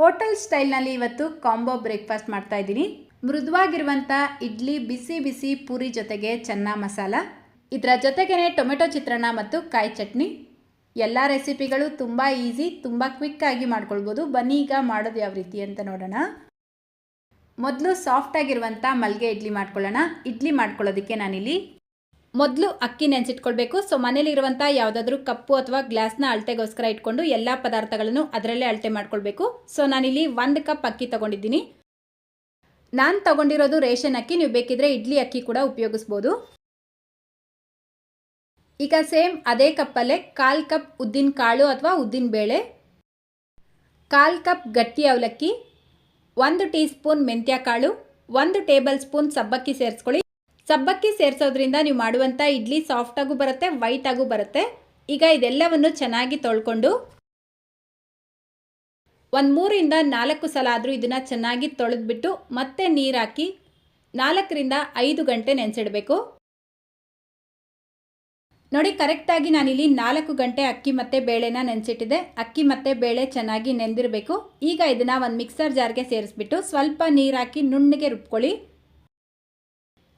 Hotel ಸ್ಟೈಲ್ನಲ್ಲಿ ಇವತ್ತು combo breakfast ಮಾಡ್ತಾ ಇದ್ದೀನಿ. ಮೃದುವಾಗಿರುವಂಥ ಇಡ್ಲಿ, ಬಿಸಿ ಬಿಸಿ ಪೂರಿ ಜೊತೆಗೆ ಚೆನ್ನ ಮಸಾಲ, ಇದರ ಜೊತೆಗೇ ಟೊಮೆಟೊ ಚಿತ್ರಾನ್ನ ಮತ್ತು ಕಾಯಿ ಚಟ್ನಿ. ಎಲ್ಲ ರೆಸಿಪಿಗಳು ತುಂಬ ಈಸಿ, ತುಂಬ ಕ್ವಿಕ್ಕಾಗಿ ಮಾಡ್ಕೊಳ್ಬೋದು. ಬನ್ನಿ ಈಗ ಮಾಡೋದು ಯಾವ ರೀತಿ ಅಂತ ನೋಡೋಣ. ಮೊದಲು ಸಾಫ್ಟಾಗಿರುವಂಥ ಮಲ್ಗೆ ಇಡ್ಲಿ ಮಾಡ್ಕೊಳ್ಳೋಣ. ಇಡ್ಲಿ ಮಾಡ್ಕೊಳ್ಳೋದಕ್ಕೆ ನಾನಿಲ್ಲಿ ಮೊದಲು ಅಕ್ಕಿ ನೆನೆಸಿಟ್ಕೊಳ್ಬೇಕು. ಸೊ ಮನೇಲಿರುವಂಥ ಯಾವುದಾದ್ರೂ ಕಪ್ಪು ಅಥವಾ ಗ್ಲಾಸ್ನ ಅಳತೆಗೋಸ್ಕರ ಇಟ್ಕೊಂಡು ಎಲ್ಲ ಪದಾರ್ಥಗಳನ್ನು ಅದರಲ್ಲೇ ಅಳತೆ ಮಾಡ್ಕೊಳ್ಬೇಕು. ಸೊ ನಾನಿಲ್ಲಿ ಒಂದು ಕಪ್ ಅಕ್ಕಿ ತೊಗೊಂಡಿದ್ದೀನಿ. ನಾನು ತಗೊಂಡಿರೋದು ರೇಷನ್ ಅಕ್ಕಿ. ನೀವು ಬೇಕಿದ್ರೆ ಇಡ್ಲಿ ಅಕ್ಕಿ ಕೂಡ ಉಪಯೋಗಿಸ್ಬೋದು. ಈಗ ಸೇಮ್ ಅದೇ ಕಪ್ಪಲ್ಲೇ ಕಾಲು ಕಪ್ ಉದ್ದಿನ ಕಾಳು ಅಥವಾ ಉದ್ದಿನ ಬೇಳೆ, ಕಾಲು ಕಪ್ ಗಟ್ಟಿ ಅವಲಕ್ಕಿ, ಒಂದು ಟೀ ಸ್ಪೂನ್ ಮೆಂತ್ಯ ಕಾಳು ಒಂದು ಟೇಬಲ್ ಸ್ಪೂನ್ ಸಬ್ಬಕ್ಕಿ ಸೇರಿಸ್ಕೊಳ್ಳಿ. ಸಬ್ಬಕ್ಕಿ ಸೇರಿಸೋದ್ರಿಂದ ನೀವು ಮಾಡುವಂಥ ಇಡ್ಲಿ ಸಾಫ್ಟಾಗೂ ಬರುತ್ತೆ ವೈಟಾಗೂ ಬರುತ್ತೆ. ಈಗ ಇದೆಲ್ಲವನ್ನು ಚೆನ್ನಾಗಿ ತೊಳ್ಕೊಂಡು ಒಂದು ಮೂರಿಂದ ನಾಲ್ಕು ಸಲ ಆದರೂ ಇದನ್ನು ಚೆನ್ನಾಗಿ ತೊಳೆದ್ಬಿಟ್ಟು ಮತ್ತೆ ನೀರು ಹಾಕಿ ನಾಲ್ಕರಿಂದ ಐದು ಗಂಟೆ ನೆನೆಸಿಡಬೇಕು. ನೋಡಿ ಕರೆಕ್ಟಾಗಿ ನಾನಿಲ್ಲಿ ನಾಲ್ಕು ಗಂಟೆ ಅಕ್ಕಿ ಮತ್ತು ಬೇಳೆನ ನೆನೆಸಿಟ್ಟಿದೆ ಅಕ್ಕಿ ಮತ್ತು ಬೇಳೆ ಚೆನ್ನಾಗಿ ನೆಂದಿರಬೇಕು. ಈಗ ಇದನ್ನು ಒಂದು ಮಿಕ್ಸರ್ ಜಾರ್ಗೆ ಸೇರಿಸ್ಬಿಟ್ಟು ಸ್ವಲ್ಪ ನೀರು ಹಾಕಿ ನುಣ್ಣಗೆ ರುಬ್ಕೊಳ್ಳಿ.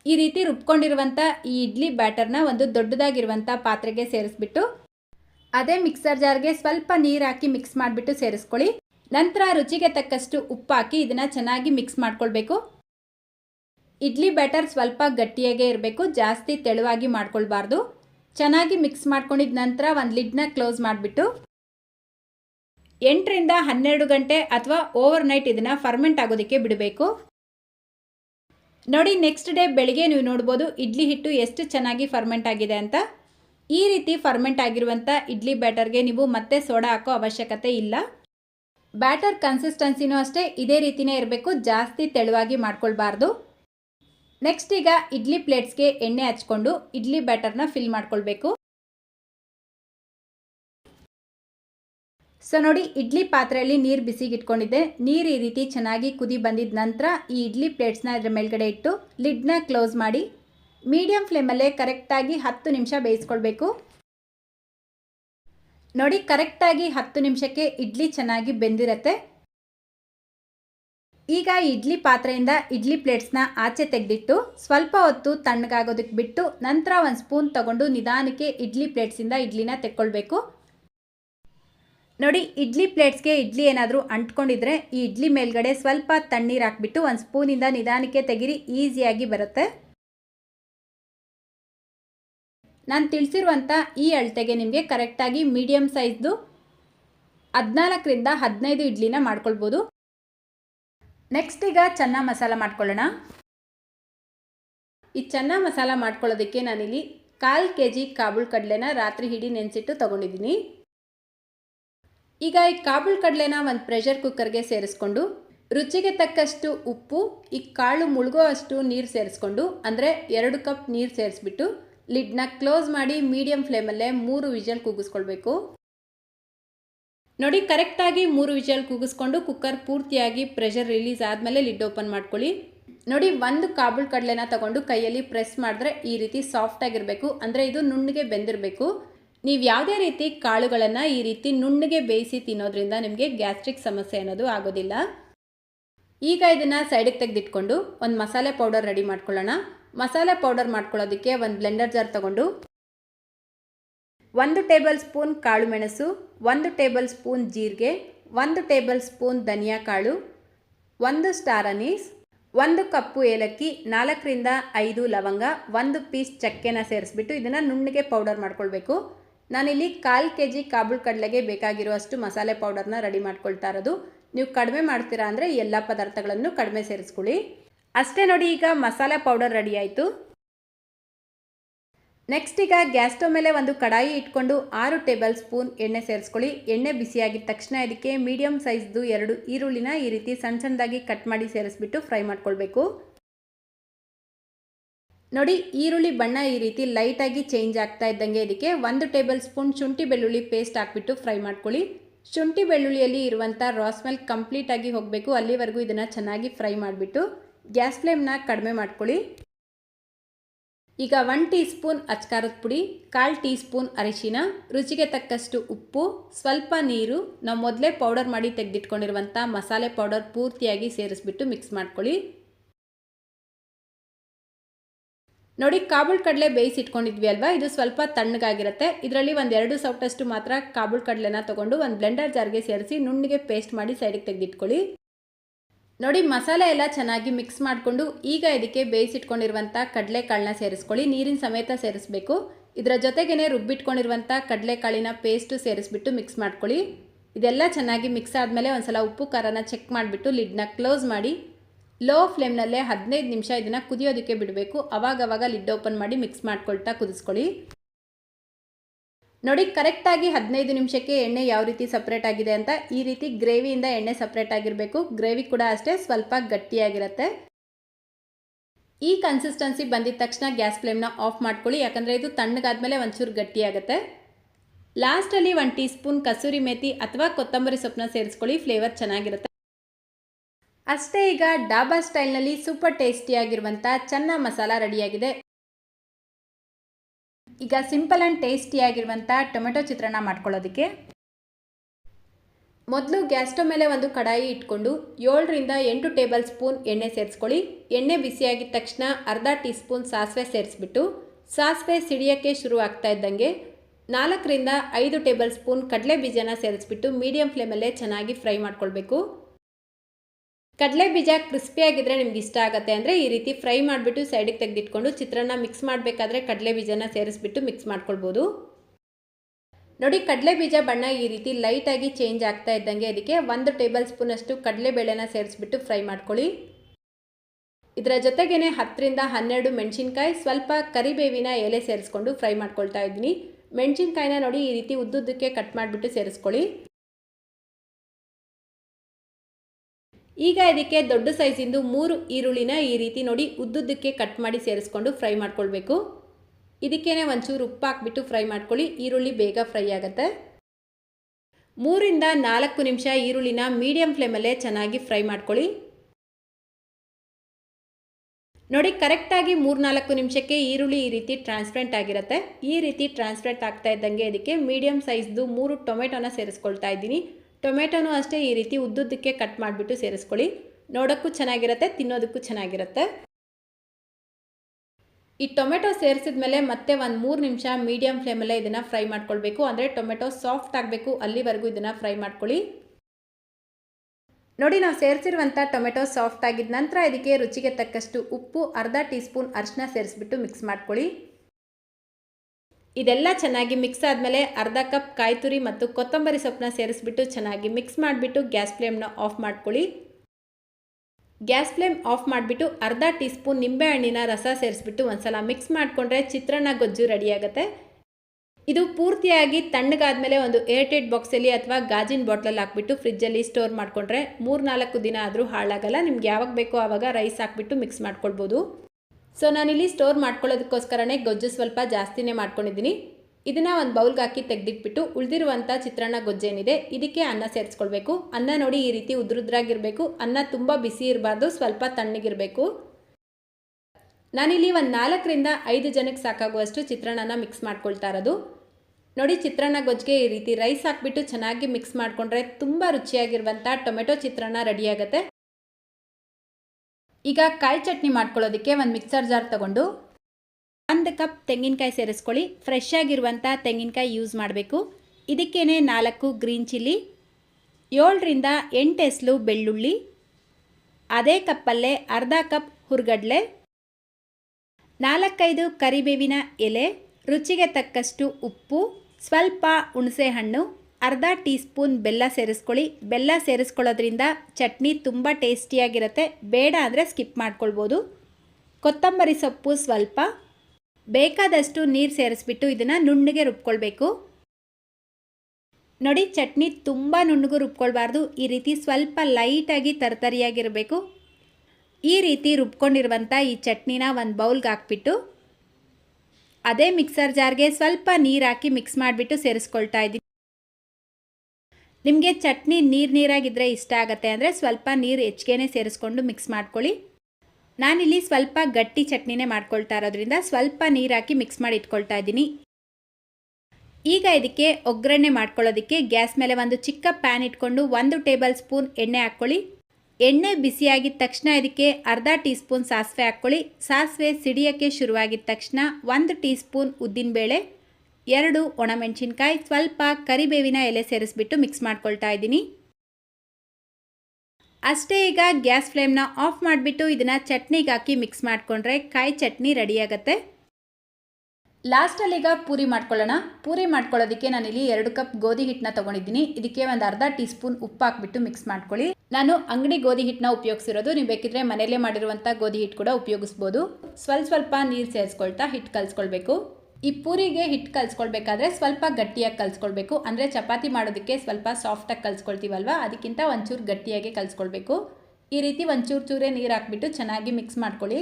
ಈ ರೀತಿ ರುಬ್ಕೊಂಡಿರುವಂಥ ಈ ಇಡ್ಲಿ ಬ್ಯಾಟರ್ನ ಒಂದು ದೊಡ್ಡದಾಗಿರುವಂಥ ಪಾತ್ರೆಗೆ ಸೇರಿಸ್ಬಿಟ್ಟು ಅದೇ ಮಿಕ್ಸರ್ ಜಾರ್ಗೆ ಸ್ವಲ್ಪ ನೀರು ಹಾಕಿ ಮಿಕ್ಸ್ ಮಾಡಿಬಿಟ್ಟು ಸೇರಿಸ್ಕೊಳ್ಳಿ. ನಂತರ ರುಚಿಗೆ ತಕ್ಕಷ್ಟು ಉಪ್ಪು ಹಾಕಿ ಇದನ್ನು ಚೆನ್ನಾಗಿ ಮಿಕ್ಸ್ ಮಾಡ್ಕೊಳ್ಬೇಕು. ಇಡ್ಲಿ ಬ್ಯಾಟರ್ ಸ್ವಲ್ಪ ಗಟ್ಟಿಯಾಗೇ ಇರಬೇಕು, ಜಾಸ್ತಿ ತೆಳುವಾಗಿ ಮಾಡ್ಕೊಳ್ಬಾರ್ದು. ಚೆನ್ನಾಗಿ ಮಿಕ್ಸ್ ಮಾಡ್ಕೊಂಡಿದ ನಂತರ ಒಂದು ಲಿಡ್ನ ಕ್ಲೋಸ್ ಮಾಡಿಬಿಟ್ಟು ಎಂಟರಿಂದ ಹನ್ನೆರಡು ಗಂಟೆ ಅಥವಾ ಓವರ್ ನೈಟ್ ಇದನ್ನು ಫರ್ಮೆಂಟ್ ಆಗೋದಕ್ಕೆ ಬಿಡಬೇಕು. ನೋಡಿ ನೆಕ್ಸ್ಟ್ ಡೇ ಬೆಳಿಗ್ಗೆ ನೀವು ನೋಡ್ಬೋದು, ಇಡ್ಲಿ ಹಿಟ್ಟು ಎಷ್ಟು ಚೆನ್ನಾಗಿ ಫರ್ಮೆಂಟ್ ಆಗಿದೆ ಅಂತ. ಈ ರೀತಿ ಫರ್ಮೆಂಟ್ ಆಗಿರುವಂಥ ಇಡ್ಲಿ ಬ್ಯಾಟರ್ಗೆ ನೀವು ಮತ್ತೆ ಸೋಡಾ ಹಾಕೋ ಅವಶ್ಯಕತೆ ಇಲ್ಲ. ಬ್ಯಾಟರ್ ಕನ್ಸಿಸ್ಟೆನ್ಸಿನೂ ಅಷ್ಟೇ, ಇದೇ ರೀತಿಯೇ ಇರಬೇಕು, ಜಾಸ್ತಿ ತೆಳುವಾಗಿ ಮಾಡ್ಕೊಳ್ಬಾರ್ದು. ನೆಕ್ಸ್ಟ್ ಈಗ ಇಡ್ಲಿ ಪ್ಲೇಟ್ಸ್ಗೆ ಎಣ್ಣೆ ಹಚ್ಕೊಂಡು, ಇಡ್ಲಿ ಬ್ಯಾಟರ್ನ ಫಿಲ್ ಮಾಡ್ಕೊಳ್ಬೇಕು. ಸೊ ನೋಡಿ, ಇಡ್ಲಿ ಪಾತ್ರೆಯಲ್ಲಿ ನೀರು ಬಿಸಿಗೆ ಇಟ್ಕೊಂಡಿದ್ದೆ ನೀರು ಈ ರೀತಿ ಚೆನ್ನಾಗಿ ಕುದಿ ಬಂದಿದ ನಂತರ ಈ ಇಡ್ಲಿ ಪ್ಲೇಟ್ಸ್ನ ಇದರ ಮೇಲ್ಗಡೆ ಇಟ್ಟು ಲಿಡ್ನ ಕ್ಲೋಸ್ ಮಾಡಿ ಮೀಡಿಯಂ ಫ್ಲೇಮಲ್ಲೇ ಕರೆಕ್ಟಾಗಿ ಹತ್ತು ನಿಮಿಷ ಬೇಯಿಸ್ಕೊಳ್ಬೇಕು. ನೋಡಿ ಕರೆಕ್ಟಾಗಿ ಹತ್ತು ನಿಮಿಷಕ್ಕೆ ಇಡ್ಲಿ ಚೆನ್ನಾಗಿ ಬೆಂದಿರತ್ತೆ. ಈಗ ಇಡ್ಲಿ ಪಾತ್ರೆಯಿಂದ ಇಡ್ಲಿ ಪ್ಲೇಟ್ಸ್ನ ಆಚೆ ತೆಗೆದಿಟ್ಟು ಸ್ವಲ್ಪ ಹೊತ್ತು ತಣ್ಣಗಾಗೋದಕ್ಕೆ ಬಿಟ್ಟು ನಂತರ ಒಂದು ಸ್ಪೂನ್ ತಗೊಂಡು ನಿಧಾನಕ್ಕೆ ಇಡ್ಲಿ ಪ್ಲೇಟ್ಸಿಂದ ಇಡ್ಲಿನ ತೆಕ್ಕೊಳ್ಬೇಕು. ನೋಡಿ, ಇಡ್ಲಿ ಪ್ಲೇಟ್ಸ್ಗೆ ಇಡ್ಲಿ ಏನಾದರೂ ಅಂಟ್ಕೊಂಡಿದ್ರೆ ಈ ಇಡ್ಲಿ ಮೇಲ್ಗಡೆ ಸ್ವಲ್ಪ ತಣ್ಣೀರು ಹಾಕ್ಬಿಟ್ಟು ಒಂದು ಸ್ಪೂನಿಂದ ನಿಧಾನಕ್ಕೆ ತೆಗಿರಿ, ಈಸಿಯಾಗಿ ಬರುತ್ತೆ. ನಾನು ತಿಳಿಸಿರುವಂಥ ಈ ಅಳತೆಗೆ ನಿಮಗೆ ಕರೆಕ್ಟಾಗಿ ಮೀಡಿಯಮ್ ಸೈಜ್ದು ಹದಿನಾಲ್ಕರಿಂದ ಹದಿನೈದು ಇಡ್ಲಿನ ಮಾಡ್ಕೊಳ್ಬೋದು. ನೆಕ್ಸ್ಟ್ ಈಗ ಚೆನ್ನ ಮಸಾಲ ಮಾಡ್ಕೊಳ್ಳೋಣ. ಈ ಚೆನ್ನ ಮಸಾಲ ಮಾಡ್ಕೊಳ್ಳೋದಕ್ಕೆ ನಾನಿಲ್ಲಿ ಕಾಲು ಕೆ ಜಿ ಕಾಬುಳ್ ಕಡಲೆನ ರಾತ್ರಿ ಹಿಡಿ ನೆನೆಸಿಟ್ಟು ತೊಗೊಂಡಿದ್ದೀನಿ. ಈಗ ಈ ಕಾಬುಲ್ ಕಡಲೆನ ಒಂದು ಪ್ರೆಷರ್ ಕುಕ್ಕರ್ಗೆ ಸೇರಿಸ್ಕೊಂಡು, ರುಚಿಗೆ ತಕ್ಕಷ್ಟು ಉಪ್ಪು, ಈ ಕಾಳು ಮುಳುಗೋ ಅಷ್ಟು ನೀರು ಸೇರಿಸ್ಕೊಂಡು, ಅಂದರೆ ಎರಡು ಕಪ್ ನೀರು ಸೇರಿಸ್ಬಿಟ್ಟು ಲಿಡ್ನ ಕ್ಲೋಸ್ ಮಾಡಿ ಮೀಡಿಯಂ ಫ್ಲೇಮಲ್ಲೇ ಮೂರು ವಿಜಲ್ ಕೂಗಿಸ್ಕೊಳ್ಬೇಕು. ನೋಡಿ ಕರೆಕ್ಟಾಗಿ ಮೂರು ವಿಜಲ್ ಕೂಗಿಸ್ಕೊಂಡು ಕುಕ್ಕರ್ ಪೂರ್ತಿಯಾಗಿ ಪ್ರೆಷರ್ ರಿಲೀಸ್ ಆದಮೇಲೆ ಲಿಡ್ ಓಪನ್ ಮಾಡ್ಕೊಳ್ಳಿ. ನೋಡಿ, ಒಂದು ಕಾಬುಳ್ ಕಡಲೆನ ತಗೊಂಡು ಕೈಯಲ್ಲಿ ಪ್ರೆಸ್ ಮಾಡಿದ್ರೆ ಈ ರೀತಿ ಸಾಫ್ಟಾಗಿರಬೇಕು ಅಂದರೆ ಇದು ನುಣ್ಣಗೆ ಬೆಂದಿರಬೇಕು. ನೀವು ಯಾವುದೇ ರೀತಿ ಕಾಳುಗಳನ್ನು ಈ ರೀತಿ ನುಣ್ಣಗೆ ಬೇಯಿಸಿ ತಿನ್ನೋದ್ರಿಂದ ನಿಮಗೆ ಗ್ಯಾಸ್ಟ್ರಿಕ್ ಸಮಸ್ಯೆ ಅನ್ನೋದು ಆಗೋದಿಲ್ಲ. ಈಗ ಇದನ್ನು ಸೈಡಿಗೆ ತೆಗೆದಿಟ್ಕೊಂಡು ಒಂದು ಮಸಾಲೆ ಪೌಡರ್ ರೆಡಿ ಮಾಡ್ಕೊಳ್ಳೋಣ. ಮಸಾಲೆ ಪೌಡರ್ ಮಾಡ್ಕೊಳ್ಳೋದಕ್ಕೆ ಒಂದು ಬ್ಲೆಂಡರ್ ಜಾರ್ ತಗೊಂಡು ಒಂದು ಟೇಬಲ್ ಸ್ಪೂನ್ ಕಾಳು ಮೆಣಸು, ಒಂದು ಟೇಬಲ್ ಸ್ಪೂನ್ ಜೀರಿಗೆ, ಒಂದು ಟೇಬಲ್ ಸ್ಪೂನ್ ಧನಿಯಾ ಕಾಳು, ಒಂದು ಸ್ಟಾರ್ ಅನೀಸ್, ಒಂದು ಕಪ್ಪು ಏಲಕ್ಕಿ, ನಾಲ್ಕರಿಂದ ಐದು ಲವಂಗ, ಒಂದು ಪೀಸ್ ಚಕ್ಕೆನ ಸೇರಿಸ್ಬಿಟ್ಟು ಇದನ್ನು ನುಣ್ಣಗೆ ಪೌಡರ್ ಮಾಡ್ಕೊಳ್ಬೇಕು. ನಾನಿಲ್ಲಿ ಕಾಲು ಕೆ ಜಿ ಕಾಬುಲ್ ಕಡಲೆಗೆ ಬೇಕಾಗಿರುವಷ್ಟು ಮಸಾಲೆ ಪೌಡರ್ನ ರೆಡಿ ಮಾಡ್ಕೊಳ್ತಾ ಇರೋದು. ನೀವು ಕಡಿಮೆ ಮಾಡ್ತೀರಾ ಅಂದರೆ ಎಲ್ಲ ಪದಾರ್ಥಗಳನ್ನು ಕಡಿಮೆ ಸೇರಿಸ್ಕೊಳ್ಳಿ. ಅಷ್ಟೇ ನೋಡಿ, ಈಗ ಮಸಾಲೆ ಪೌಡರ್ ರೆಡಿ ಆಯಿತು. ನೆಕ್ಸ್ಟ್ ಈಗ ಗ್ಯಾಸ್ ಸ್ಟವ್ ಮೇಲೆ ಒಂದು ಕಡಾಯಿ ಇಟ್ಕೊಂಡು ಆರು ಟೇಬಲ್ ಸ್ಪೂನ್ ಎಣ್ಣೆ ಸೇರಿಸ್ಕೊಳ್ಳಿ. ಎಣ್ಣೆ ಬಿಸಿಯಾಗಿದ್ದ ತಕ್ಷಣ ಇದಕ್ಕೆ ಮೀಡಿಯಂ ಸೈಜ್ದು ಎರಡು ಈರುಳ್ಳಿನ ಈ ರೀತಿ ಸಣ್ಣ ಸಣ್ಣದಾಗಿ ಕಟ್ ಮಾಡಿ ಸೇರಿಸ್ಬಿಟ್ಟು ಫ್ರೈ ಮಾಡ್ಕೊಳ್ಬೇಕು. ನೋಡಿ, ಈರುಳ್ಳಿ ಬಣ್ಣ ಈ ರೀತಿ ಲೈಟಾಗಿ ಚೇಂಜ್ ಆಗ್ತಾ ಇದ್ದಂಗೆ ಇದಕ್ಕೆ ಒಂದು ಟೇಬಲ್ ಸ್ಪೂನ್ ಶುಂಠಿ ಬೆಳ್ಳುಳ್ಳಿ ಪೇಸ್ಟ್ ಹಾಕ್ಬಿಟ್ಟು ಫ್ರೈ ಮಾಡ್ಕೊಳ್ಳಿ. ಶುಂಠಿ ಬೆಳ್ಳುಳ್ಳಿಯಲ್ಲಿ ಇರುವಂಥ ರಾಸ್ಮೆಲ್ ಕಂಪ್ಲೀಟಾಗಿ ಹೋಗಬೇಕು. ಅಲ್ಲಿವರೆಗೂ ಇದನ್ನು ಚೆನ್ನಾಗಿ ಫ್ರೈ ಮಾಡಿಬಿಟ್ಟು ಗ್ಯಾಸ್ ಫ್ಲೇಮ್ನ ಕಡಿಮೆ ಮಾಡ್ಕೊಳ್ಳಿ. ಈಗ ಒನ್ ಟೀ ಸ್ಪೂನ್ ಅಚ್ಕಾರದ ಪುಡಿ, ಕಾಲು ಟೀ ಸ್ಪೂನ್ ಅರಿಶಿನ, ರುಚಿಗೆ ತಕ್ಕಷ್ಟು ಉಪ್ಪು, ಸ್ವಲ್ಪ ನೀರು, ನಾವು ಮೊದಲೇ ಪೌಡರ್ ಮಾಡಿ ತೆಗೆದಿಟ್ಕೊಂಡಿರುವಂಥ ಮಸಾಲೆ ಪೌಡರ್ ಪೂರ್ತಿಯಾಗಿ ಸೇರಿಸ್ಬಿಟ್ಟು ಮಿಕ್ಸ್ ಮಾಡ್ಕೊಳ್ಳಿ. ನೋಡಿ, ಕಾಬುಲ್ ಕಡಲೆ ಬೇಯಿಸಿಟ್ಕೊಂಡಿದ್ವಿ ಅಲ್ವಾ? ಇದು ಸ್ವಲ್ಪ ತಣ್ಣಗಾಗಿರುತ್ತೆ. ಇದರಲ್ಲಿ ಒಂದು ಎರಡು ಸೌಟಷ್ಟು ಮಾತ್ರ ಕಾಬುಲ್ ಕಡಲೆನ ತೊಗೊಂಡು ಒಂದು ಬ್ಲೆಂಡರ್ ಜಾರ್ಗೆ ಸೇರಿಸಿ ನುಣ್ಣಿಗೆ ಪೇಸ್ಟ್ ಮಾಡಿ ಸೈಡಿಗೆ ತೆಗೆದಿಟ್ಕೊಳ್ಳಿ. ನೋಡಿ, ಮಸಾಲೆ ಎಲ್ಲ ಚೆನ್ನಾಗಿ ಮಿಕ್ಸ್ ಮಾಡಿಕೊಂಡು ಈಗ ಇದಕ್ಕೆ ಬೇಯಿಸಿಟ್ಕೊಂಡಿರುವಂಥ ಕಡಲೆಕಾಳನ್ನ ಸೇರಿಸ್ಕೊಳ್ಳಿ. ನೀರಿನ ಸಮೇತ ಸೇರಿಸ್ಬೇಕು. ಇದರ ಜೊತೆಗೇ ರುಬ್ಬಿಟ್ಕೊಂಡಿರುವಂಥ ಕಡಲೆಕಾಳಿನ ಪೇಸ್ಟು ಸೇರಿಸ್ಬಿಟ್ಟು ಮಿಕ್ಸ್ ಮಾಡ್ಕೊಳ್ಳಿ. ಇದೆಲ್ಲ ಚೆನ್ನಾಗಿ ಮಿಕ್ಸ್ ಆದಮೇಲೆ ಒಂದು ಸಲ ಉಪ್ಪು, ಖಾರನ ಚೆಕ್ ಮಾಡಿಬಿಟ್ಟು ಲಿಡ್ನ ಕ್ಲೋಸ್ ಮಾಡಿ ಲೋ ಫ್ಲೇಮ್ನಲ್ಲೇ ಹದಿನೈದು ನಿಮಿಷ ಇದನ್ನು ಕುದಿಯೋದಕ್ಕೆ ಬಿಡಬೇಕು. ಅವಾಗವಾಗ ಲಿಡ್ ಓಪನ್ ಮಾಡಿ ಮಿಕ್ಸ್ ಮಾಡ್ಕೊಳ್ತಾ ಕುದಿಸ್ಕೊಳ್ಳಿ. ನೋಡಿ ಕರೆಕ್ಟಾಗಿ ಹದಿನೈದು ನಿಮಿಷಕ್ಕೆ ಎಣ್ಣೆ ಯಾವ ರೀತಿ ಸಪ್ರೇಟ್ ಆಗಿದೆ ಅಂತ ಈ ರೀತಿ ಗ್ರೇವಿಯಿಂದ ಎಣ್ಣೆ ಸಪ್ರೇಟ್ ಆಗಿರಬೇಕು. ಗ್ರೇವಿ ಕೂಡ ಅಷ್ಟೇ ಸ್ವಲ್ಪ ಗಟ್ಟಿಯಾಗಿರುತ್ತೆ. ಈ ಕನ್ಸಿಸ್ಟೆನ್ಸಿ ಬಂದಿದ ತಕ್ಷಣ ಗ್ಯಾಸ್ ಫ್ಲೇಮ್ನ ಆಫ್ ಮಾಡ್ಕೊಳ್ಳಿ. ಯಾಕಂದರೆ ಇದು ತಣ್ಣಗಾದ್ಮೇಲೆ ಒಂಚೂರು ಗಟ್ಟಿಯಾಗುತ್ತೆ. ಲಾಸ್ಟಲ್ಲಿ ಒನ್ ಟೀ ಸ್ಪೂನ್ ಕಸೂರಿ ಮೇಥಿ ಅಥವಾ ಕೊತ್ತಂಬರಿ ಸೊಪ್ಪನ್ನ ಸೇರಿಸ್ಕೊಳ್ಳಿ. ಫ್ಲೇವರ್ ಚೆನ್ನಾಗಿರುತ್ತೆ. ಅಷ್ಟೇ ಈಗ ಡಾಬಾ ಸ್ಟೈಲ್ನಲ್ಲಿ ಸೂಪರ್ ಟೇಸ್ಟಿಯಾಗಿರುವಂಥ ಚೆನ್ನ ಮಸಾಲ ರೆಡಿಯಾಗಿದೆ. ಈಗ ಸಿಂಪಲ್ ಆ್ಯಂಡ್ ಟೇಸ್ಟಿಯಾಗಿರುವಂಥ ಟೊಮೆಟೊ ಚಿತ್ರಾನ್ನ ಮಾಡ್ಕೊಳ್ಳೋದಕ್ಕೆ. ಮೊದಲು ಗ್ಯಾಸ್ ಸ್ಟವ್ ಮೇಲೆ ಒಂದು ಕಡಾಯಿ ಇಟ್ಕೊಂಡು ಏಳರಿಂದ ಎಂಟು ಟೇಬಲ್ ಸ್ಪೂನ್ ಎಣ್ಣೆ ಸೇರಿಸ್ಕೊಳ್ಳಿ. ಎಣ್ಣೆ ಬಿಸಿಯಾಗಿದ ತಕ್ಷಣ ಅರ್ಧ ಟೀ ಸ್ಪೂನ್ ಸಾಸಿವೆ ಸೇರಿಸ್ಬಿಟ್ಟು ಸಾಸಿವೆ ಸಿಡಿಯೋಕ್ಕೆ ಶುರು ಆಗ್ತಾ ಇದ್ದಂಗೆ ನಾಲ್ಕರಿಂದ ಐದು ಟೇಬಲ್ ಸ್ಪೂನ್ ಕಡಲೆ ಬೀಜನ ಸೇರಿಸ್ಬಿಟ್ಟು ಮೀಡಿಯಂ ಫ್ಲೇಮಲ್ಲೇ ಚೆನ್ನಾಗಿ ಫ್ರೈ ಮಾಡ್ಕೊಳ್ಬೇಕು. ಕಡಲೆ ಬೀಜ ಕ್ರಿಸ್ಪಿಯಾಗಿದ್ದರೆ ನಿಮ್ಗೆ ಇಷ್ಟ ಆಗುತ್ತೆ ಅಂದರೆ ಈ ರೀತಿ ಫ್ರೈ ಮಾಡಿಬಿಟ್ಟು ಸೈಡಿಗೆ ತೆಗೆದಿಟ್ಕೊಂಡು ಚಿತ್ರಾನ್ನ ಮಿಕ್ಸ್ ಮಾಡಬೇಕಾದ್ರೆ ಕಡಲೆ ಬೀಜನ ಸೇರಿಸ್ಬಿಟ್ಟು ಮಿಕ್ಸ್ ಮಾಡ್ಕೊಳ್ಬೋದು. ನೋಡಿ, ಕಡಲೆ ಬೀಜ ಬಣ್ಣ ಈ ರೀತಿ ಲೈಟಾಗಿ ಚೇಂಜ್ ಆಗ್ತಾ ಇದ್ದಂಗೆ ಅದಕ್ಕೆ ಒಂದು ಟೇಬಲ್ ಸ್ಪೂನಷ್ಟು ಕಡಲೆಬೇಳೆನ ಸೇರಿಸ್ಬಿಟ್ಟು ಫ್ರೈ ಮಾಡ್ಕೊಳ್ಳಿ. ಇದರ ಜೊತೆಗೇ ಹತ್ತರಿಂದ ಹನ್ನೆರಡು ಮೆಣಸಿನ್ಕಾಯಿ, ಸ್ವಲ್ಪ ಕರಿಬೇವಿನ ಎಲೆ ಸೇರಿಸ್ಕೊಂಡು ಫ್ರೈ ಮಾಡ್ಕೊಳ್ತಾ ಇದ್ದೀನಿ. ಮೆಣಸಿನ್ಕಾಯಿನ ನೋಡಿ ಈ ರೀತಿ ಉದ್ದುದ್ದಕ್ಕೆ ಕಟ್ ಮಾಡಿಬಿಟ್ಟು ಸೇರಿಸ್ಕೊಳ್ಳಿ. ಈಗ ಇದಕ್ಕೆ ದೊಡ್ಡ ಸೈಜಿಂದು ಮೂರು ಈರುಳ್ಳಿನ ಈ ರೀತಿ ನೋಡಿ ಉದ್ದುದ್ದಕ್ಕೆ ಕಟ್ ಮಾಡಿ ಸೇರಿಸ್ಕೊಂಡು ಫ್ರೈ ಮಾಡ್ಕೊಳ್ಬೇಕು. ಇದಕ್ಕೇನೆ ಒಂಚೂರು ಉಪ್ಪು ಹಾಕ್ಬಿಟ್ಟು ಫ್ರೈ ಮಾಡ್ಕೊಳ್ಳಿ. ಈರುಳ್ಳಿ ಬೇಗ ಫ್ರೈ ಆಗುತ್ತೆ. ಮೂರಿಂದ ನಾಲ್ಕು ನಿಮಿಷ ಈರುಳ್ಳಿನ ಮೀಡಿಯಂ ಫ್ಲೇಮಲ್ಲೇ ಚೆನ್ನಾಗಿ ಫ್ರೈ ಮಾಡ್ಕೊಳ್ಳಿ. ನೋಡಿ ಕರೆಕ್ಟಾಗಿ ಮೂರ್ನಾಲ್ಕು ನಿಮಿಷಕ್ಕೆ ಈರುಳ್ಳಿ ಈ ರೀತಿ ಟ್ರಾನ್ಸ್ಪರೆಂಟ್ ಆಗಿರುತ್ತೆ. ಈ ರೀತಿ ಟ್ರಾನ್ಸ್ಪರೆಂಟ್ ಆಗ್ತಾ ಇದ್ದಂಗೆ ಇದಕ್ಕೆ ಮೀಡಿಯಂ ಸೈಜ್ದು ಮೂರು ಟೊಮೆಟೊನ ಸೇರಿಸ್ಕೊಳ್ತಾ ಇದ್ದೀನಿ. ಟೊಮೆಟೊನೂ ಅಷ್ಟೇ ಈ ರೀತಿ ಉದ್ದುದ್ದಕ್ಕೆ ಕಟ್ ಮಾಡಿಬಿಟ್ಟು ಸೇರಿಸ್ಕೊಳ್ಳಿ. ನೋಡೋಕ್ಕೂ ಚೆನ್ನಾಗಿರುತ್ತೆ, ತಿನ್ನೋದಕ್ಕೂ ಚೆನ್ನಾಗಿರುತ್ತೆ. ಈ ಟೊಮೆಟೊ ಸೇರಿಸಿದ ಮೇಲೆ ಮತ್ತೆ ಒಂದು ಮೂರು ನಿಮಿಷ ಮೀಡಿಯಂ ಫ್ಲೇಮಲ್ಲೇ ಇದನ್ನು ಫ್ರೈ ಮಾಡ್ಕೊಳ್ಬೇಕು. ಅಂದರೆ ಟೊಮೆಟೊ ಸಾಫ್ಟ್ ಆಗಬೇಕು, ಅಲ್ಲಿವರೆಗೂ ಇದನ್ನು ಫ್ರೈ ಮಾಡ್ಕೊಳ್ಳಿ. ನೋಡಿ, ನಾವು ಸೇರಿಸಿರುವಂಥ ಟೊಮೆಟೊ ಸಾಫ್ಟ್ ಆಗಿದ ನಂತರ ಇದಕ್ಕೆ ರುಚಿಗೆ ತಕ್ಕಷ್ಟು ಉಪ್ಪು, ಅರ್ಧ ಟೀ ಸ್ಪೂನ್ ಅರಿಶಿನ ಸೇರಿಸ್ಬಿಟ್ಟು ಮಿಕ್ಸ್ ಮಾಡ್ಕೊಳ್ಳಿ. ಇದೆಲ್ಲ ಚೆನ್ನಾಗಿ ಮಿಕ್ಸ್ ಆದಮೇಲೆ ಅರ್ಧ ಕಪ್ ಕಾಯಿ ತುರಿ ಮತ್ತು ಕೊತ್ತಂಬರಿ ಸೊಪ್ಪನ್ನ ಸೇರಿಸ್ಬಿಟ್ಟು ಚೆನ್ನಾಗಿ ಮಿಕ್ಸ್ ಮಾಡಿಬಿಟ್ಟು ಗ್ಯಾಸ್ ಫ್ಲೇಮ್ನ ಆಫ್ ಮಾಡ್ಕೊಳ್ಳಿ. ಗ್ಯಾಸ್ ಫ್ಲೇಮ್ ಆಫ್ ಮಾಡಿಬಿಟ್ಟು ಅರ್ಧ ಟೀ ಸ್ಪೂನ್ ನಿಂಬೆಹಣ್ಣಿನ ರಸ ಸೇರಿಸ್ಬಿಟ್ಟು ಒಂದ್ಸಲ ಮಿಕ್ಸ್ ಮಾಡಿಕೊಂಡ್ರೆ ಚಿತ್ರಾನ್ನ ಗೊಜ್ಜು ರೆಡಿಯಾಗುತ್ತೆ ಇದು ಪೂರ್ತಿಯಾಗಿ ತಣ್ಣಗಾದ್ಮೇಲೆ ಒಂದು ಏರ್ಟೈಟ್ ಬಾಕ್ಸಲ್ಲಿ ಅಥವಾ ಗಾಜಿನ ಬಾಟ್ಲಲ್ಲಿ ಹಾಕ್ಬಿಟ್ಟು ಫ್ರಿಜ್ಜಲ್ಲಿ ಸ್ಟೋರ್ ಮಾಡಿಕೊಂಡ್ರೆ ಮೂರು ನಾಲ್ಕು ದಿನ ಆದರೂ ಹಾಳಾಗಲ್ಲ. ನಿಮ್ಗೆ ಯಾವಾಗ ಬೇಕೋ ಆವಾಗ ರೈಸ್ ಹಾಕ್ಬಿಟ್ಟು ಮಿಕ್ಸ್ ಮಾಡ್ಕೊಳ್ಬೋದು. ಸೊ ನಾನಿಲ್ಲಿ ಸ್ಟೋರ್ ಮಾಡ್ಕೊಳ್ಳೋದಕ್ಕೋಸ್ಕರನೇ ಗೊಜ್ಜು ಸ್ವಲ್ಪ ಜಾಸ್ತಿನೇ ಮಾಡ್ಕೊಂಡಿದ್ದೀನಿ. ಇದನ್ನು ಒಂದು ಬೌಲ್ಗೆ ಹಾಕಿ ತೆಗೆದಿಟ್ಬಿಟ್ಟು ಉಳಿದಿರುವಂಥ ಚಿತ್ರಾನ್ನ ಗೊಜ್ಜೇನಿದೆ ಇದಕ್ಕೆ ಅನ್ನ ಸೇರಿಸ್ಕೊಳ್ಬೇಕು. ಅನ್ನ ನೋಡಿ ಈ ರೀತಿ ಉದ್ರುದ್ರಾಗಿರಬೇಕು. ಅನ್ನ ತುಂಬ ಬಿಸಿ ಇರಬಾರ್ದು, ಸ್ವಲ್ಪ ತಣ್ಣಗಿರಬೇಕು. ನಾನಿಲ್ಲಿ ಒಂದು ನಾಲ್ಕರಿಂದ ಐದು ಜನಕ್ಕೆ ಸಾಕಾಗುವಷ್ಟು ಚಿತ್ರಾನ್ನನ ಮಿಕ್ಸ್ ಮಾಡ್ಕೊಳ್ತಾ ಇರೋದು. ನೋಡಿ, ಚಿತ್ರಾನ್ನ ಗೊಜ್ಜಿಗೆ ಈ ರೀತಿ ರೈಸ್ ಹಾಕ್ಬಿಟ್ಟು ಚೆನ್ನಾಗಿ ಮಿಕ್ಸ್ ಮಾಡಿಕೊಂಡ್ರೆ ತುಂಬ ರುಚಿಯಾಗಿರುವಂಥ ಟೊಮೆಟೊ ಚಿತ್ರಾನ್ನ ರೆಡಿಯಾಗುತ್ತೆ ಈಗ ಕಾಯಿ ಚಟ್ನಿ ಮಾಡ್ಕೊಳ್ಳೋದಕ್ಕೆ ಒಂದು ಮಿಕ್ಸರ್ ಜಾರ್ ತಗೊಂಡು ಒಂದು ಕಪ್ ತೆಂಗಿನಕಾಯಿ ಸೇರಿಸ್ಕೊಳ್ಳಿ. ಫ್ರೆಶ್ ಆಗಿರುವಂಥ ತೆಂಗಿನಕಾಯಿ ಯೂಸ್ ಮಾಡಬೇಕು. ಇದಕ್ಕೇನೆ ನಾಲ್ಕು ಗ್ರೀನ್ ಚಿಲ್ಲಿ ಏಳರಿಂದ ಎಂಟು ಎಸ್ಲು ಬೆಳ್ಳುಳ್ಳಿ, ಅದೇ ಕಪ್ಪಲ್ಲೇ ಅರ್ಧ ಕಪ್ ಹುರ್ಗಡ್ಲೆ, ನಾಲ್ಕೈದು ಕರಿಬೇವಿನ ಎಲೆ, ರುಚಿಗೆ ತಕ್ಕಷ್ಟು ಉಪ್ಪು, ಸ್ವಲ್ಪ ಹುಣಸೆಹಣ್ಣು ಅರ್ಧ ಟೀ ಸ್ಪೂನ್ ಬೆಲ್ಲ ಸೇರಿಸ್ಕೊಳ್ಳಿ. ಬೆಲ್ಲ ಸೇರಿಸ್ಕೊಳ್ಳೋದ್ರಿಂದ ಚಟ್ನಿ ತುಂಬ ಟೇಸ್ಟಿಯಾಗಿರುತ್ತೆ. ಬೇಡ ಅಂದರೆ ಸ್ಕಿಪ್ ಮಾಡ್ಕೊಳ್ಬೋದು. ಕೊತ್ತಂಬರಿ ಸೊಪ್ಪು ಸ್ವಲ್ಪ. ಬೇಕಾದಷ್ಟು ನೀರು ಸೇರಿಸ್ಬಿಟ್ಟು ಇದನ್ನು ನುಣ್ಣಗೆ ರುಬ್ಕೊಳ್ಬೇಕು. ನೋಡಿ, ಚಟ್ನಿ ತುಂಬ ನುಣ್ಣಗೂ ರುಬ್ಕೊಳ್ಬಾರ್ದು. ಈ ರೀತಿ ಸ್ವಲ್ಪ ಲೈಟಾಗಿ ತರ್ತರಿಯಾಗಿರಬೇಕು. ಈ ರೀತಿ ರುಬ್ಕೊಂಡಿರುವಂಥ ಈ ಚಟ್ನಿನ ಒಂದು ಬೌಲ್ಗೆ ಹಾಕ್ಬಿಟ್ಟು, ಅದೇ ಮಿಕ್ಸರ್ ಜಾರ್ಗೆ ಸ್ವಲ್ಪ ನೀರು ಹಾಕಿ ಮಿಕ್ಸ್ ಮಾಡಿಬಿಟ್ಟು ಸೇರಿಸ್ಕೊಳ್ತಾ ಇದ್ದೀನಿ. ನಿಮಗೆ ಚಟ್ನಿ ನೀರು ನೀರಾಗಿದ್ದರೆ ಇಷ್ಟ ಆಗುತ್ತೆ ಅಂದರೆ ಸ್ವಲ್ಪ ನೀರು ಹೆಚ್ಚಿಗೆನೆ ಸೇರಿಸ್ಕೊಂಡು ಮಿಕ್ಸ್ ಮಾಡ್ಕೊಳ್ಳಿ. ನಾನಿಲ್ಲಿ ಸ್ವಲ್ಪ ಗಟ್ಟಿ ಚಟ್ನಿನೇ ಮಾಡ್ಕೊಳ್ತಾ ಇರೋದ್ರಿಂದ ಸ್ವಲ್ಪ ನೀರು ಹಾಕಿ ಮಿಕ್ಸ್ ಮಾಡಿ ಇಟ್ಕೊಳ್ತಾ ಇದ್ದೀನಿ. ಈಗ ಇದಕ್ಕೆ ಒಗ್ಗರಣೆ ಮಾಡ್ಕೊಳ್ಳೋದಕ್ಕೆ ಗ್ಯಾಸ್ ಮೇಲೆ ಒಂದು ಚಿಕ್ಕ ಪ್ಯಾನ್ ಇಟ್ಕೊಂಡು ಒಂದು ಟೇಬಲ್ ಸ್ಪೂನ್ ಎಣ್ಣೆ ಹಾಕ್ಕೊಳ್ಳಿ. ಎಣ್ಣೆ ಬಿಸಿಯಾಗಿದ್ದ ತಕ್ಷಣ ಇದಕ್ಕೆ ಅರ್ಧ ಟೀ ಸ್ಪೂನ್ ಸಾಸಿವೆ ಹಾಕ್ಕೊಳ್ಳಿ. ಸಾಸಿವೆ ಸಿಡಿಯೋಕ್ಕೆ ಶುರುವಾಗಿದ್ದ ತಕ್ಷಣ ಒಂದು ಟೀ ಸ್ಪೂನ್ ಉದ್ದಿನಬೇಳೆ ಎರಡು, ಒಣಮೆಣಸಿನ್ಕಾಯಿ, ಸ್ವಲ್ಪ ಕರಿಬೇವಿನ ಎಲೆ ಸೇರಿಸ್ಬಿಟ್ಟು ಮಿಕ್ಸ್ ಮಾಡ್ಕೊಳ್ತಾ ಇದ್ದೀನಿ. ಅಷ್ಟೇ ಈಗ ಗ್ಯಾಸ್ ಫ್ಲೇಮ್ನ ಆಫ್ ಮಾಡಿಬಿಟ್ಟು ಇದನ್ನು ಚಟ್ನಿಗೆ ಹಾಕಿ ಮಿಕ್ಸ್ ಮಾಡಿಕೊಂಡ್ರೆ ಕಾಯಿ ಚಟ್ನಿ ರೆಡಿಯಾಗತ್ತೆ ಲಾಸ್ಟಲ್ಲಿ ಈಗ ಪೂರಿ ಮಾಡ್ಕೊಳ್ಳೋಣ. ಪೂರಿ ಮಾಡ್ಕೊಳ್ಳೋದಕ್ಕೆ ನಾನಿಲ್ಲಿ ಎರಡು ಕಪ್ ಗೋಧಿ ಹಿಟ್ಟನ್ನ ತೊಗೊಂಡಿದ್ದೀನಿ. ಇದಕ್ಕೆ ಒಂದು ಅರ್ಧ ಟೀ ಸ್ಪೂನ್ ಉಪ್ಪು ಹಾಕ್ಬಿಟ್ಟು ಮಿಕ್ಸ್ ಮಾಡ್ಕೊಳ್ಳಿ. ನಾನು ಅಂಗಡಿ ಗೋಧಿ ಹಿಟ್ಟನ್ನ ಉಪಯೋಗಿಸಿರೋದು. ನೀವು ಬೇಕಿದ್ರೆ ಮನೆಯಲ್ಲೇ ಮಾಡಿರುವಂಥ ಗೋಧಿ ಹಿಟ್ಟು ಕೂಡ ಉಪಯೋಗಿಸ್ಬೋದು. ಸ್ವಲ್ಪ ಸ್ವಲ್ಪ ನೀರು ಸೇರಿಸ್ಕೊಳ್ತಾ ಹಿಟ್ಟು ಕಲಿಸ್ಕೊಳ್ಬೇಕು. ಈ ಪೂರಿಗೆ ಹಿಟ್ಟು ಕಲಿಸ್ಕೊಳ್ಬೇಕಾದ್ರೆ ಸ್ವಲ್ಪ ಗಟ್ಟಿಯಾಗಿ ಕಲಿಸ್ಕೊಳ್ಬೇಕು. ಅಂದರೆ ಚಪಾತಿ ಮಾಡೋದಕ್ಕೆ ಸ್ವಲ್ಪ ಸಾಫ್ಟಾಗಿ ಕಲ್ಸ್ಕೊಳ್ತೀವಲ್ವ? ಅದಕ್ಕಿಂತ ಒಂಚೂರು ಗಟ್ಟಿಯಾಗಿ ಕಲಿಸ್ಕೊಳ್ಬೇಕು. ಈ ರೀತಿ ಒಂಚೂರು ಚೂರೇ ನೀರು ಹಾಕ್ಬಿಟ್ಟು ಚೆನ್ನಾಗಿ ಮಿಕ್ಸ್ ಮಾಡ್ಕೊಳ್ಳಿ.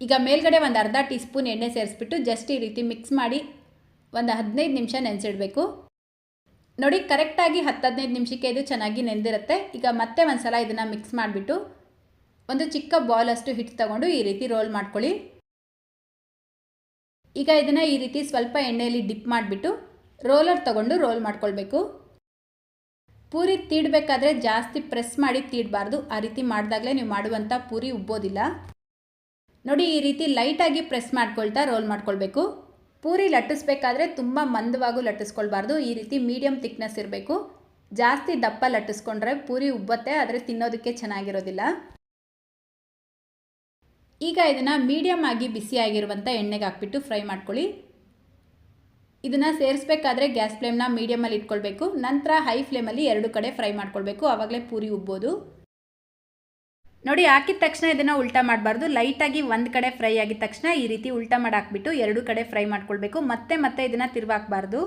ಈಗ ಮೇಲ್ಗಡೆ ಒಂದು ಅರ್ಧ ಟೀ ಸ್ಪೂನ್ ಎಣ್ಣೆ ಸೇರಿಸ್ಬಿಟ್ಟು ಜಸ್ಟ್ ಈ ರೀತಿ ಮಿಕ್ಸ್ ಮಾಡಿ ಒಂದು ಹದಿನೈದು ನಿಮಿಷ ನೆನೆಸಿಡಬೇಕು. ನೋಡಿ ಕರೆಕ್ಟಾಗಿ ಹತ್ತು ಹದಿನೈದು ನಿಮಿಷಕ್ಕೆ ಇದು ಚೆನ್ನಾಗಿ ನೆನೆದಿರುತ್ತೆ. ಈಗ ಮತ್ತೆ ಒಂದು ಸಲ ಇದನ್ನು ಮಿಕ್ಸ್ ಮಾಡಿಬಿಟ್ಟು ಒಂದು ಚಿಕ್ಕ ಬಾಲಷ್ಟು ಹಿಟ್ಟು ತಗೊಂಡು ಈ ರೀತಿ ರೋಲ್ ಮಾಡ್ಕೊಳ್ಳಿ. ಈಗ ಇದನ್ನು ಈ ರೀತಿ ಸ್ವಲ್ಪ ಎಣ್ಣೆಯಲ್ಲಿ ಡಿಪ್ ಮಾಡಿಬಿಟ್ಟು ರೋಲರ್ ತಗೊಂಡು ರೋಲ್ ಮಾಡ್ಕೊಳ್ಬೇಕು. ಪೂರಿ ತೀಡಬೇಕಾದ್ರೆ ಜಾಸ್ತಿ ಪ್ರೆಸ್ ಮಾಡಿ ತೀಡಬಾರ್ದು. ಆ ರೀತಿ ಮಾಡಿದಾಗಲೇ ನೀವು ಮಾಡುವಂಥ ಪೂರಿ ಉಬ್ಬೋದಿಲ್ಲ. ನೋಡಿ, ಈ ರೀತಿ ಲೈಟಾಗಿ ಪ್ರೆಸ್ ಮಾಡ್ಕೊಳ್ತಾ ರೋಲ್ ಮಾಡ್ಕೊಳ್ಬೇಕು. ಪೂರಿ ಲಟ್ಟಿಸ್ಬೇಕಾದ್ರೆ ತುಂಬ ಮಂದವಾಗೂ ಲಟ್ಟಿಸ್ಕೊಳ್ಬಾರ್ದು. ಈ ರೀತಿ ಮೀಡಿಯಮ್ ತಿಕ್ನೆಸ್ ಇರಬೇಕು. ಜಾಸ್ತಿ ದಪ್ಪ ಲಟ್ಟಿಸ್ಕೊಂಡ್ರೆ ಪೂರಿ ಉಬ್ಬತ್ತೆ, ಆದರೆ ತಿನ್ನೋದಕ್ಕೆ ಚೆನ್ನಾಗಿರೋದಿಲ್ಲ. ಈಗ ಇದನ್ನು ಮೀಡಿಯಮ್ ಆಗಿ ಬಿಸಿಯಾಗಿರುವಂಥ ಎಣ್ಣೆಗೆ ಹಾಕ್ಬಿಟ್ಟು ಫ್ರೈ ಮಾಡ್ಕೊಳ್ಳಿ. ಇದನ್ನು ಸೇರಿಸ್ಬೇಕಾದ್ರೆ ಗ್ಯಾಸ್ ಫ್ಲೇಮ್ನ ಮೀಡಿಯಮಲ್ಲಿ ಇಟ್ಕೊಳ್ಬೇಕು. ನಂತರ ಹೈ ಫ್ಲೇಮಲ್ಲಿ ಎರಡು ಕಡೆ ಫ್ರೈ ಮಾಡ್ಕೊಳ್ಬೇಕು. ಆವಾಗಲೇ ಪೂರಿ ಉಬ್ಬೋದು. ನೋಡಿ, ಹಾಕಿದ ತಕ್ಷಣ ಇದನ್ನು ಉಲ್ಟಾ ಮಾಡಬಾರ್ದು. ಲೈಟಾಗಿ ಒಂದು ಕಡೆ ಫ್ರೈ ಆಗಿದ ತಕ್ಷಣ ಈ ರೀತಿ ಉಲ್ಟಾ ಮಾಡಿ ಹಾಕ್ಬಿಟ್ಟು ಎರಡು ಕಡೆ ಫ್ರೈ ಮಾಡ್ಕೊಳ್ಬೇಕು. ಮತ್ತೆ ಮತ್ತೆ ಇದನ್ನು ತಿರುವಾಕಬಾರ್ದು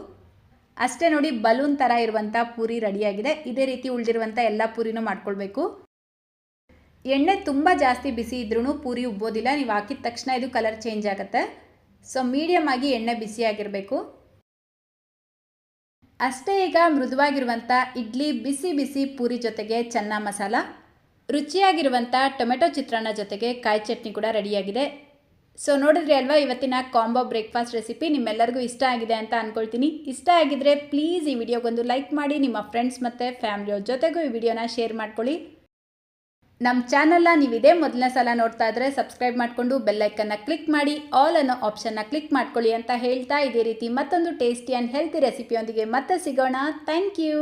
ಅಷ್ಟೇ ನೋಡಿ ಬಲೂನ್ ಥರ ಇರುವಂಥ ಪೂರಿ ರೆಡಿಯಾಗಿದೆ ಇದೇ ರೀತಿ ಉಳಿದಿರುವಂಥ ಎಲ್ಲ ಪೂರಿನೂ ಮಾಡ್ಕೊಳ್ಬೇಕು. ಎಣ್ಣೆ ತುಂಬ ಜಾಸ್ತಿ ಬಿಸಿ ಇದ್ರೂ ಪೂರಿ ಉಬ್ಬೋದಿಲ್ಲ, ನೀವು ಹಾಕಿದ ತಕ್ಷಣ ಇದು ಕಲರ್ ಚೇಂಜ್ ಆಗುತ್ತೆ. ಸೊ ಮೀಡಿಯಮ್ ಆಗಿ ಎಣ್ಣೆ ಬಿಸಿಯಾಗಿರಬೇಕು ಅಷ್ಟೇ ಈಗ ಮೃದುವಾಗಿರುವಂಥ ಇಡ್ಲಿ ಬಿಸಿ ಬಿಸಿ ಪೂರಿ ಜೊತೆಗೆ ಚೆನ್ನ ಮಸಾಲ ರುಚಿಯಾಗಿರುವಂಥ ಟೊಮೆಟೊ ಚಿತ್ರಾನ್ನ ಜೊತೆಗೆ ಕಾಯಿ ಚಟ್ನಿ ಕೂಡ ರೆಡಿಯಾಗಿದೆ. ಸೊ ನೋಡಿದ್ರಿ ಅಲ್ವಾ ಇವತ್ತಿನ ಕಾಂಬೋ ಬ್ರೇಕ್ಫಾಸ್ಟ್ ರೆಸಿಪಿ ನಿಮ್ಮೆಲ್ಲರಿಗೂ ಇಷ್ಟ ಆಗಿದೆ ಅಂತ ಅಂದ್ಕೊಳ್ತೀನಿ ಇಷ್ಟ ಆಗಿದ್ರೆ ಪ್ಲೀಸ್ ಈ ವಿಡಿಯೋಗೊಂದು ಲೈಕ್ ಮಾಡಿ, ನಿಮ್ಮ ಫ್ರೆಂಡ್ಸ್ ಮತ್ತು ಫ್ಯಾಮಿಲಿಯವ್ರ ಜೊತೆಗೂ ಈ ವಿಡಿಯೋನ ಶೇರ್ ಮಾಡ್ಕೊಳ್ಳಿ. ನಮ್ಮ ಚಾನಲ್ನ ನೀವು ಇದೇ ಮೊದಲನೇ ಸಲ ನೋಡ್ತಾ ಇದ್ರೆ ಸಬ್ಸ್ಕ್ರೈಬ್ ಮಾಡಿಕೊಂಡು ಬೆಲ್ಲೈಕನ್ನ ಕ್ಲಿಕ್ ಮಾಡಿ, ಆಲ್ ಅನ್ನೋ ಆಪ್ಷನ್ನ ಕ್ಲಿಕ್ ಮಾಡ್ಕೊಳ್ಳಿ ಅಂತ ಹೇಳ್ತಾ ಇದೇ ರೀತಿ ಮತ್ತೊಂದು ಟೇಸ್ಟಿ ಆ್ಯಂಡ್ ಹೆಲ್ತಿ ರೆಸಿಪಿಯೊಂದಿಗೆ ಮತ್ತೆ ಸಿಗೋಣ. Thank you